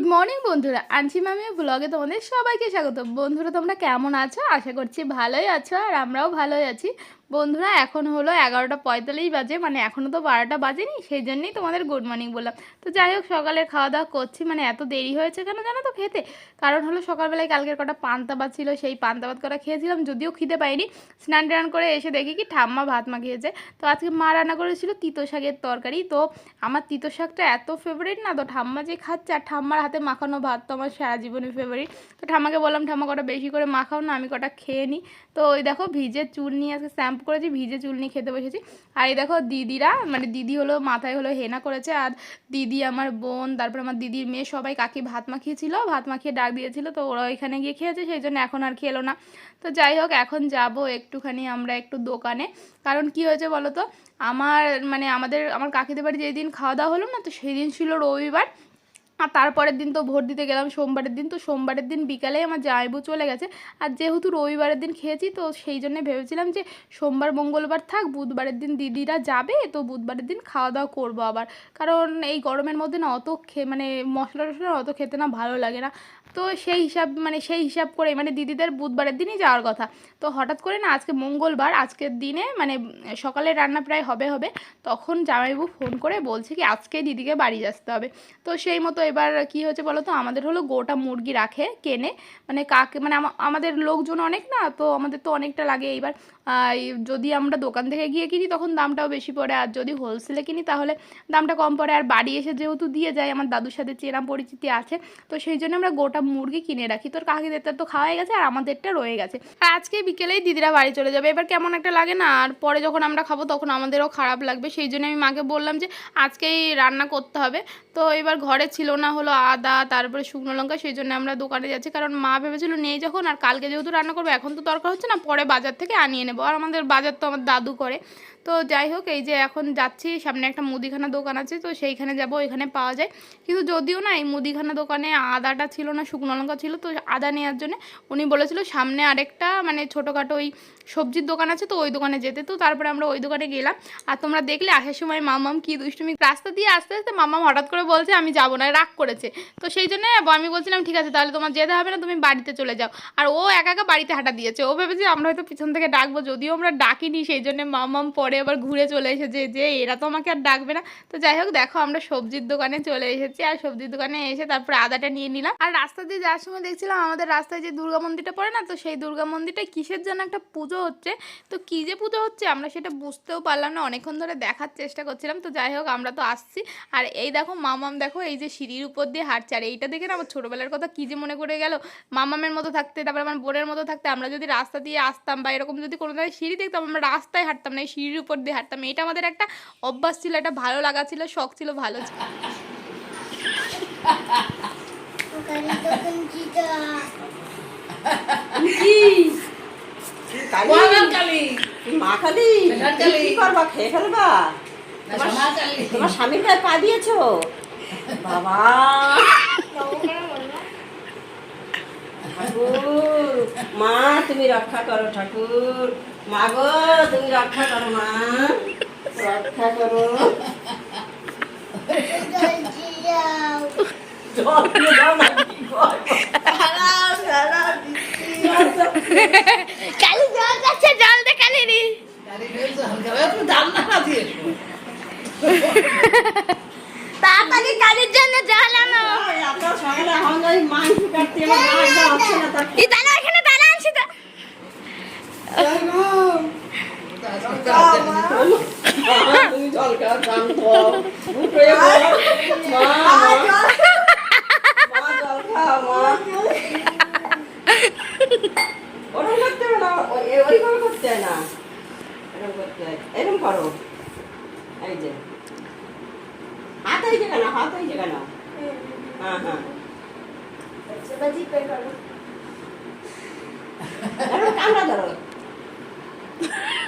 Good morning বন্ধুরা। আনছি মামি ব্লগে তোমাদের সবাইকে স্বাগত বন্ধুরা, তোমরা কেমন আছো? আশা করছি ভালোই আছো আর আমরাও ভালোই আছি। বন্ধুরা, এখন হলো এগারোটা পঁয়তাল্লিশ বাজে মানে এখনও তো বারোটা বাজেনি, সেই জন্যই তোমাদের গুড মর্নিং বললাম। তো যাই হোক, সকালের খাওয়া দাওয়া করছি মানে এত দেরি হয়েছে কেন জানো তো খেতে? কারণ হলো সকালবেলায় কালকের কটা পান্তা ভাত ছিল সেই পান্তা ভাত কটা খেয়েছিলাম, যদিও খিদে পাইনি। স্নান টান করে এসে দেখি কি ঠাম্মা ভাত মাখিয়েছে। তো আজকে মা রান্না করেছিল তিতো শাকের তরকারি। তো আমার তিতো শাকটা এত ফেভারিট না, তো ঠাম্মা যে খাচ্ছে আর ঠাম্মার হাতে মাখানো ভাত তো আমার সারা জীবনের ফেভারিট তো ঠাম্মাকে বললাম, ঠাম্মা কটা বেশি করে মাখাও না, আমি কটা খেয়ে নিই তো ওই দেখো, ভিজে চুল নিয়ে আজকে শ্যাম্পু করেছি, ভিজে চুল নিয়ে খেতে বসেছি। আর এই দেখো দিদিরা মানে দিদি হলো, মাথায় হলো হেনা করেছে, আর দিদি আমার বোন, তারপর আমার দিদির মেয়ে, সবাই কাকি ভাত মাখিয়েছিল, ভাত মাখিয়ে ডাক দিয়েছিল, তো ওরা ওইখানে গিয়ে খেয়েছে, সেই জন্য এখন আর খেলো না। তো যাই হোক, এখন যাব একটুখানি আমরা একটু দোকানে। কারণ কি হয়েছে বলো তো? আমার মানে আমাদের, আমার কাকিদের বাড়ি যেদিন খাওয়া দাওয়া হলো না, তো সেই দিন ছিল রবিবার। আর তারপরের দিন তো ভোট দিতে গেলাম, সোমবারের দিন। তো সোমবারের দিন বিকালেই আমার জামাইবু চলে গেছে। আর যেহেতু রবিবারের দিন খেয়েছি, তো সেই জন্য ভেবেছিলাম যে সোমবার, মঙ্গলবার থাক, বুধবারের দিন দিদিরা যাবে, তো বুধবারের দিন খাওয়া দাওয়া করব আবার। কারণ এই গরমের মধ্যে না অত খে মানে মশলা টশলা অত খেতে না ভালো লাগে না। তো সেই হিসাব মানে সেই হিসাব করে মানে দিদিদের বুধবারের দিনই যাওয়ার কথা। তো হঠাৎ করে না আজকে মঙ্গলবার, আজকের দিনে মানে সকালে রান্না প্রায় হবে হবে, তখন জামাইবাবু ফোন করে বলছে কি আজকে দিদিকে বাড়ি আসতে হবে। তো সেই মতো এবার কি হয়েছে বলো তো? আমাদের হলো গোটা মুরগি রাখে, কেনে। মানে কাকে মানে আমাদের লোকজন অনেক না, তো আমাদের তো অনেকটা লাগে। এইবার যদি আমরা দোকান থেকে গিয়ে কিনি, তখন দামটাও বেশি পড়ে। আর যদি হোলসেলে কিনি, তাহলে দামটা কম পড়ে। আর বাড়ি এসে যেহেতু দিয়ে যায়, আমার দাদুর সাথে চেনা পরিচিতি আছে, তো সেই জন্য আমরা গোটা মুরগি কিনে রাখি। তোর কাকিদেরটা তো খাওয়াই গেছে, আর আমাদেরটা রয়ে গেছে। আর আজকে বিকেলেই দিদিরা বাড়ি চলে যাবে। এবার কেমন একটা লাগে না, আর পরে যখন আমরা খাব, তখন আমাদেরও খারাপ লাগবে। সেই জন্য আমি মাকে বললাম যে, আজকেই রান্না করতে হবে। তো এবার ঘরে ছিল না হলো আদা, তারপরে শুকনো লঙ্কা, সেই জন্য আমরা দোকানে যাচ্ছি। কারণ মা ভেবেছিল, নেই যখন, আর কালকে যেহেতু রান্না করব, এখন তো দরকার হচ্ছে না, পরে বাজার থেকে আনিয়ে নেব। আর আমাদের বাজার তো আমার দাদু করে। তো যাই হোক, এই যে এখন যাচ্ছি, সামনে একটা মুদিখানা দোকান আছে, তো সেইখানে যাব, ওইখানে পাওয়া যায়। কিন্তু যদিও না, এই মুদিখানা দোকানে আদাটা ছিল না, শুকনো লঙ্কা ছিল, তো আদা নেওয়ার জন্য উনি বলেছিল সামনে আরেকটা মানে ছোটোখাটো ওই সবজির দোকান আছে, তো ওই দোকানে যেতে। তো তারপরে আমরা ওই দোকানে গেলাম, আর তোমরা দেখলে আসার সময় মামাম কি দুষ্টুমি রাস্তা দিয়ে আস্তে আস্তে মামাম হঠাৎ করে বলছে, আমি যাব না রাগ করেছে। তো সেই জন্য আমি বলছিলাম, ঠিক আছে, তাহলে তোমার যেতে হবে না, তুমি বাড়িতে চলে যাও। আর ও একা একা বাড়িতে হাঁটা দিয়েছে। ও ভেবেছে আমরা হয়তো পিছন থেকে ডাকবো, যদিও আমরা ডাকিনি, সেই জন্য মামাম পরে আবার ঘুরে চলে এসেছে যে এরা তো আমাকে আর ডাকবে না। তো যাই হোক, দেখো আমরা সবজির দোকানে চলে এসেছি আর সবজির দোকানে এসে তারপরে আদাটা নিয়ে নিলাম। আর রাস্তা দিয়ে যাওয়ার সময় দেখছিলাম আমাদের রাস্তায় যে দুর্গা মন্দিরটা পড়ে না, তো সেই দুর্গা মন্দিরটা কিসের জন্য একটা পুজো হচ্ছে? তো কী যে পুজো হচ্ছে আমরা সেটা বুঝতেও পারলাম না, অনেকক্ষণ ধরে দেখার চেষ্টা করছিলাম। তো যাই হোক, আমরা তো আসছি। আর এই দেখো, মামাম দেখো, এই যে সিঁড়ির উপর দিয়ে হাঁটছে। আর এইটা দেখে না আমার ছোটোবেলার কথা কী যে মনে করে গেল? মামামের মতো থাকতে, তারপর আমার বোনের মতো থাকতে, আমরা যদি রাস্তা দিয়ে আসতাম বা এরকম যদি কোনো জায়গায় সিঁড়ি দেখতাম, আমরা রাস্তায় হাঁটতাম না, এই সিঁড়ির উপর দিয়ে হাঁটতাম। এটা আমাদের একটা অভ্যাস ছিল একটা ভালো লাগা ছিল শখ ছিল ভালো ছিল। তোমার স্বামীর গায়ে পা দিয়েছ? বাবা। মা তুমি রক্ষা করো ঠাকুর। মা গো তুমি রক্ষা করো মা। রক্ষা করো। কালি জল যাচ্ছে জল দে কালি না তাড়াতাড়ি কালির জন্য জল আনো। এখানে দাঁড়া আনছি তো। এরকম করো এই যে হাত যে কেন হাত যে কেন হ্যাঁ হ্যাঁ কামড়া ধরো।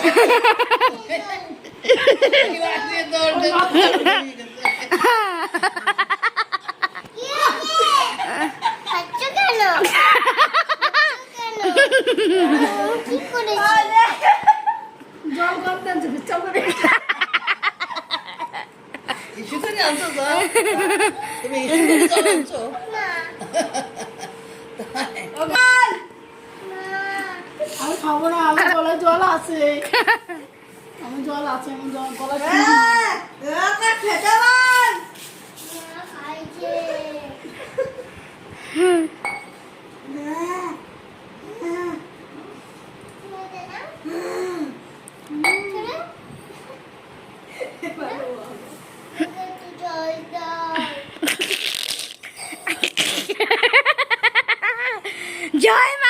তুমি ইস্যু করে তো আনছো না আমি খাব না, আমার গলায় জল আছে। আমি জল আছে আমি জল গলায় জয় রে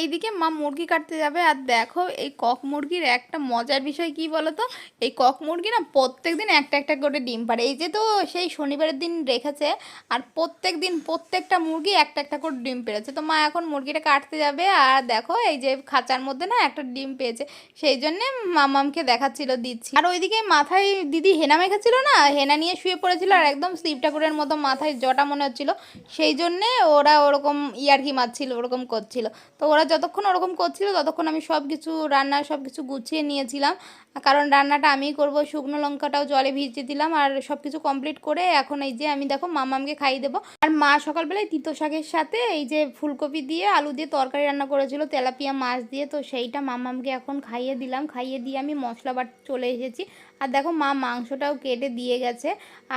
এইদিকে মা মুরগি কাটতে যাবে আর দেখো এই কক মুরগির একটা মজার বিষয় কি বলো তো এই কক মুরগি না প্রত্যেক দিন একটা একটা করে ডিম পাড়ে। এই যে তো সেই শনিবারের দিন রেখেছে আর প্রত্যেক দিন প্রত্যেকটা মুরগি একটা একটা করে ডিম পেড়েছে। তো মা এখন মুরগিটা কাটতে যাবে আর দেখো এই যে খাঁচার মধ্যে না একটা ডিম পেয়েছে। সেই জন্যে মামামকে দেখাচ্ছিল, দিচ্ছি। আর ওইদিকে মাথায় দিদি হেনা মেখেছিল না? হেনা নিয়ে শুয়ে পড়েছিল আর একদম শিব ঠাকুরের মতো মাথায় জটা মনে হচ্ছিল। সেই জন্যে ওরা ওরকম ইয়ার্কি মারছিল, ওরকম করছিল। তো ওরা যতক্ষণ ওরকম করছিল ততক্ষণ আমি সব কিছু রান্না সব কিছু গুছিয়ে নিয়েছিলাম। কারণ রান্নাটা আমিই করব, শুকনো লঙ্কাটাও জলে ভিজিয়ে দিলাম আর সব কিছু কমপ্লিট করে এখন এই যে আমি দেখো মামামকে খাইয়ে দেবো। আর মা সকালবেলায় তিতো শাকের সাথে এই যে ফুলকপি দিয়ে আলু দিয়ে তরকারি রান্না করেছিল, তেলাপিয়া মাছ দিয়ে। তো সেইটা মামামকে এখন খাইয়ে দিলাম। খাইয়ে দিয়ে আমি মশলা বাট চলে এসেছি। আর দেখো মা মাংসটাও কেটে দিয়ে গেছে।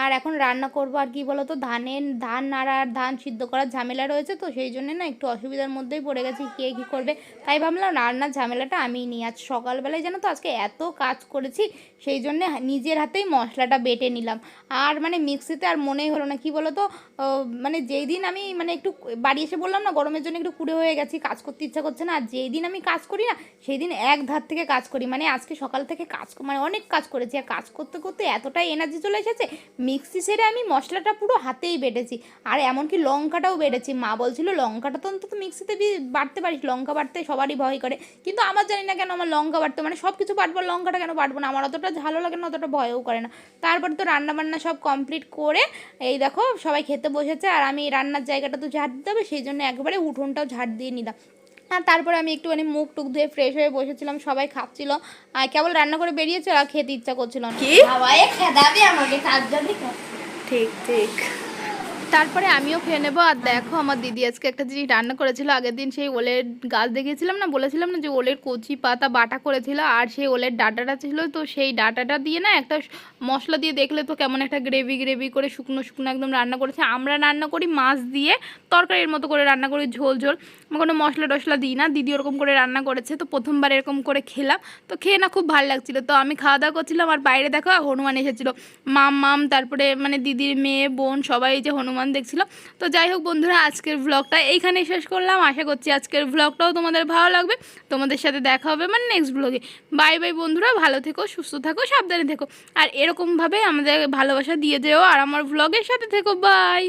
আর এখন রান্না করব আর কি বলো তো ধানের ধান নাড়া আর ধান সিদ্ধ করার ঝামেলা রয়েছে তো সেই জন্য না একটু অসুবিধার মধ্যেই পড়ে গেছি। কে কী করবে। তাই ভাবলাম রান্নার ঝামেলাটা আমি নিই আজ সকালবেলায় জানো তো আজকে এত কাজ করেছি, সেই জন্যে নিজের হাতেই মশলাটা বেটে নিলাম। আর মানে মিক্সিতে আর মনেই হলো না, কি বলো তো মানে যেই দিন আমি মানে একটু বাড়ি এসে বললাম না, গরমের জন্য একটু কুড়ে হয়ে গেছি, কাজ করতে ইচ্ছা করছে না, আর যেই দিন আমি কাজ করি না, সেই দিন এক ধার থেকে কাজ করি। মানে আজকে সকাল থেকে কাজ মানে অনেক কাজ করেছি, আর কাজ করতে করতে এতটাই এনার্জি চলে এসেছে, মিক্সি সেরে আমি মশলাটা পুরো হাতেই বেটেছি। আর এমনকি লঙ্কাটাও বেটেছি। মা বলছিল, লঙ্কাটা তো অন্তত মিক্সিতে বাড়তে পারিস লঙ্কা বাটতে সবারই ভয় করে। কিন্তু আমার জানি না কেন আমার লঙ্কা বাটতে মানে সব কিছু বাটবো লঙ্কাটা কেন বাটবো না? আমার অতটা ভালো লাগে না অতটা ভয়ও করে না। তারপরে তো রান্না বান্না সব কমপ্লিট করে এই দেখো সবাই খেতে বসেছে আর আমি রান্নার জায়গাটা তো ঝাড় দিতে হবে সেই জন্য একবারে উঠোনটাও ঝাড় দিয়ে নিলাম। আর তারপরে আমি একটুখানি মুখ টুক ধুয়ে ফ্রেশ হয়ে বসেছিলাম সবাই খাচ্ছিল। আর কেবল রান্না করে বেরিয়েছে আর খেতে ইচ্ছা করছিল না। কি? আমাকে তার জন্য ঠিক ঠিক। তারপরে আমিও খেয়ে নেব। আর দেখো আমার দিদি আজকে একটা জিনিস রান্না করেছিল। আগের দিন সেই ওলের গাছ দেখিয়েছিলাম না? বলেছিলাম না যে ওলের কচি পাতা বাটা করেছিল। আর সেই ওলের ডাটাটা ছিল তো সেই ডাটাটা দিয়ে না একটা মশলা দিয়ে দেখলে তো কেমন একটা গ্রেভি গ্রেভি করে শুকনো শুকনো একদম রান্না করেছে। আমরা রান্না করি মাছ দিয়ে, তরকারির মতো করে রান্না করি ঝোল ঝোল। কোনো মশলা টশলা দিই না। দিদি ওরকম করে রান্না করেছে তো প্রথমবার এরকম করে খেলাম। তো খেয়ে না খুব ভালো লাগছিল। তো আমি খাওয়া দাওয়া করছিলাম আর বাইরে দেখো হনুমান এসেছিল। মাম মাম, তারপরে মানে দিদির মেয়ে, বোন সবাই যে হনুমান দেখছিল। তো যাই হোক বন্ধুরা, আজকের ব্লগটা এইখানেই শেষ করলাম। আশা করছি আজকের ব্লগটাও তোমাদের ভালো লাগবে। তোমাদের সাথে দেখা হবে মানে নেক্সট ব্লগে বাই বাই বন্ধুরা, ভালো থেকো, সুস্থ থাকো, সাবধানে থেকো। আর এরকমভাবে আমাদের ভালোবাসা দিয়ে যেও আর আমার ব্লগের সাথে থেকো। বাই